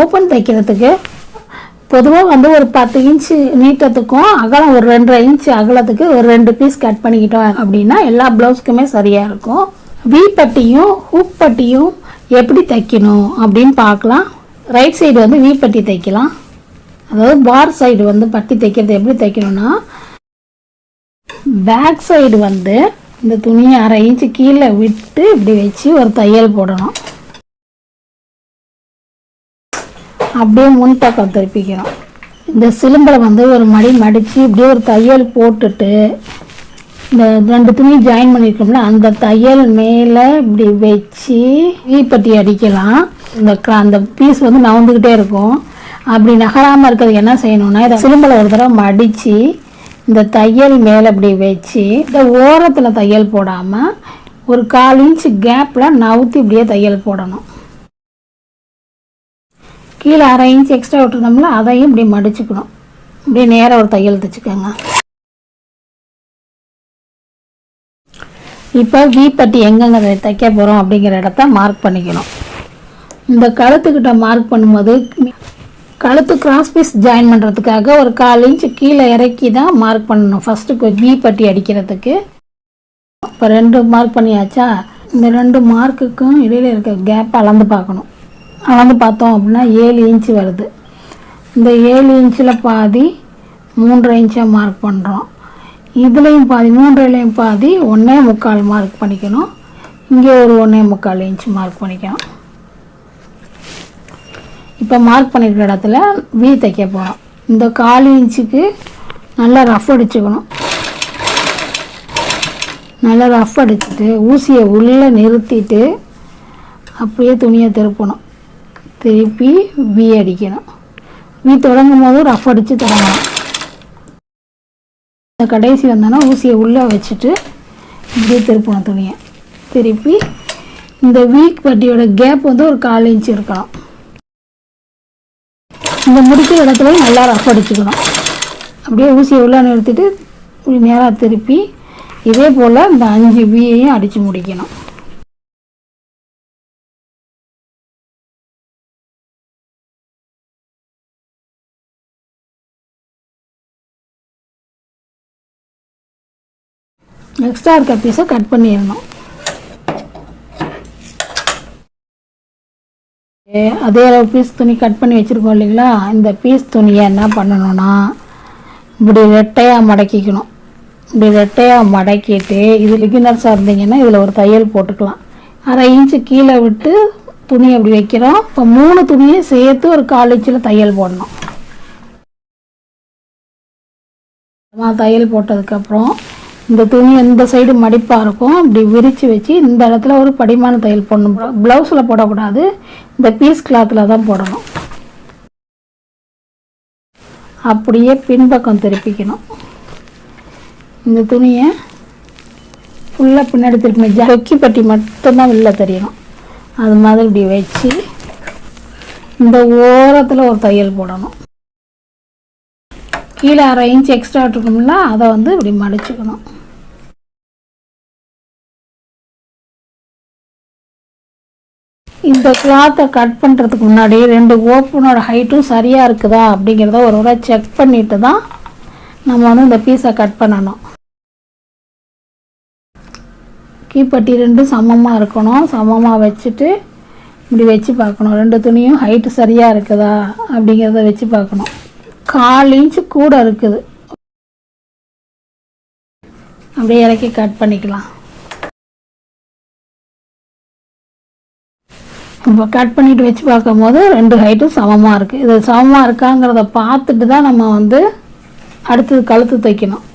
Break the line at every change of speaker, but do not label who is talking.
Open தைக்கிறதுக்கு பொதுவாக வந்து ஒரு பத்து இன்ச்சு நீட்டத்துக்கும் அகலம் ஒரு ரெண்டரை இன்ச்சு அகலத்துக்கு ஒரு ரெண்டு பீஸ் கட் பண்ணிக்கிட்டோம் அப்படின்னா எல்லா ப்ளவுஸ்க்குமே சரியாக இருக்கும். வி பட்டியும் ஹூக் பட்டியும் எப்படி தைக்கணும் அப்படின்னு பார்க்கலாம். ரைட் சைடு வந்து வி பட்டி தைக்கலாம். அதாவது பார் சைடு வந்து பட்டி தைக்கிறது எப்படி தைக்கணும்னா பேக் சைடு வந்து இந்த துணியை அரை இன்ச்சு கீழே விட்டு இப்படி வச்சு ஒரு தையல் போடணும். அப்படியே முன்பக்கம் திருப்பிக்கிறோம். இந்த சிலும்பலை வந்து ஒரு மடி மடித்து இப்படியே ஒரு தையல் போட்டுட்டு இந்த ரெண்டு துணி ஜாயின் பண்ணியிருக்கோம்ல அந்த தையல் மேலே இப்படி வச்சு ஈப்பட்டி அடிக்கலாம். இந்த க- அந்த பீஸ் வந்து நவுந்துக்கிட்டே இருக்கும். அப்படி நகராமல் இருக்கிறதுக்கு என்ன செய்யணும்னா இதை சிலம்பலை ஒரு தடவை மடித்து இந்த தையல் மேலே இப்படி வச்சு இந்த ஓரத்தில் தையல் போடாமல் ஒரு கால் இன்ச்சு கேப்பில் நவுத்தி இப்படியே தையல் போடணும். கீழே அரை இன்ச் எக்ஸ்ட்ரா விட்டுருந்தோம்ல அதையும் இப்படி மடிச்சுக்கணும். இப்படியே நேராக ஒரு தையல் தைச்சுக்கோங்க. இப்போ வி பட்டி எங்கெங்க தைக்க போகிறோம் அப்படிங்கிற இடத்த மார்க் பண்ணிக்கணும். இந்த கழுத்துக்கிட்ட மார்க் பண்ணும்போது கழுத்து கிராஸ் பீஸ் ஜாயின் பண்ணுறதுக்காக ஒரு கால் இன்ச்சு கீழே இறக்கி தான் மார்க் பண்ணணும். ஃபஸ்ட்டு வி பட்டி அடிக்கிறதுக்கு. இப்போ ரெண்டு மார்க் பண்ணியாச்சா? இந்த ரெண்டு மார்க்குக்கும் இடையில இருக்க கேப் அளந்து பார்க்கணும். அளந்து பார்த்தோம் அப்படின்னா ஏழு இன்ச்சு வருது. இந்த ஏழு இன்ச்சில் பாதி மூன்றரை இன்ச்சாக மார்க் பண்ணுறோம் இதுலேயும் பாதி மூன்றையிலையும் பாதி ஒன்றே முக்கால் மார்க் பண்ணிக்கணும். இங்கே ஒரு ஒன்றே முக்கால் இன்ச் மார்க் பண்ணிக்கணும். இப்போ மார்க் பண்ணியிருக்கிற இடத்துல வி தைக்க போகிறோம் இந்த கால் இன்ச்சுக்கு நல்லா ரஃப் அடிச்சுக்கணும். நல்லா ரஃப் அடிச்சுட்டு ஊசியை உள்ளே நிறுத்திட்டு அப்படியே துணியை திருப்பணும். திருப்பி வி அடிக்கணும். வி தொடங்கும் போது ரஃப் அடித்து தொடங்கணும். இந்த கடைசி வந்தோன்னா ஊசியை உள்ளே வச்சுட்டு இப்படியே திருப்பணும் துணியை. திருப்பி இந்த வீக் பட்டியோட கேப் வந்து ஒரு கால் இன்ச்சு இருக்கணும் இந்த முடிக்கிற இடத்துல நல்லா ரஃப் அடிச்சுக்கணும். அப்படியே ஊசியை உள்ளே நிறுத்திட்டு நேராக திருப்பி இதே போல் இந்த அஞ்சு வீயையும் அடித்து முடிக்கணும். எக்ஸ்ட்ரா இருக்க பீஸை கட் பண்ணிடணும். ஏ, அதே அளவு பீஸ் துணி கட் பண்ணி வச்சுருக்கோம் இல்லைங்களா? இந்த பீஸ் துணியை என்ன பண்ணணும்னா இப்படி ரெட்டையாக மடக்கிக்கணும். இப்படி ரெட்டையாக மடக்கிட்டு இது லிகினர்ஸாக இருந்தீங்கன்னா இதில் ஒரு தையல் போட்டுக்கலாம். அரை இன்ச்சு கீழே விட்டு துணி அப்படி வைக்கிறோம். இப்போ மூணு துணியை சேர்த்து ஒரு கால் இன்ச்சில் தையல் போடணும். தையல் போட்டதுக்கப்புறம் இந்த துணி இந்த சைடு மடிப்பாக இருக்கும். இப்படி விரித்து வச்சு இந்த இடத்துல ஒரு படிமான தையல் போடணும். ப்ளவுஸில் போடக்கூடாது. இந்த பீஸ் கிளாத்தில் தான் போடணும். அப்படியே பின்பக்கம் திருப்பிக்கணும். இந்த துணியை ஃபுல்லாக பின்னாடி திருப்பி ஜக்கி பட்டி மட்டும்தான் வெளில தெரியணும். அது மாதிரி இப்படி வச்சு இந்த ஓரத்தில் ஒரு தையல் போடணும். கீழே அரை இன்ச் எக்ஸ்ட்ரா இருக்கும்ல அதை வந்து இப்படி மடிச்சுக்கணும். இந்த கிளாத்தை கட் பண்ணுறதுக்கு முன்னாடி ரெண்டு ஓப்பனோட ஹைட்டும் சரியாக இருக்குதா அப்படிங்கிறத ஒரு முறை செக் பண்ணிட்டு தான் நம்ம வந்து இந்த பீஸை கட் பண்ணணும். கீப்பட்டி ரெண்டும் சமமாக இருக்கணும். சமமாக வச்சுட்டு இப்படி வச்சு பார்க்கணும். ரெண்டு துணியும் ஹைட்டு சரியாக இருக்குதா அப்படிங்கிறத வச்சு பார்க்கணும். கால் இன்ச்சு கூட இருக்குது. அப்படியே இறக்கி கட் பண்ணிக்கலாம். இப்போ கட் பண்ணிட்டு வச்சு பார்க்கும்போது ரெண்டு ஹைட்டும் சமமாக இருக்குது இது சமமாக இருக்காங்கிறத பார்த்துட்டு தான் நம்ம வந்து அடுத்தது கழுத்து தைக்கணும்.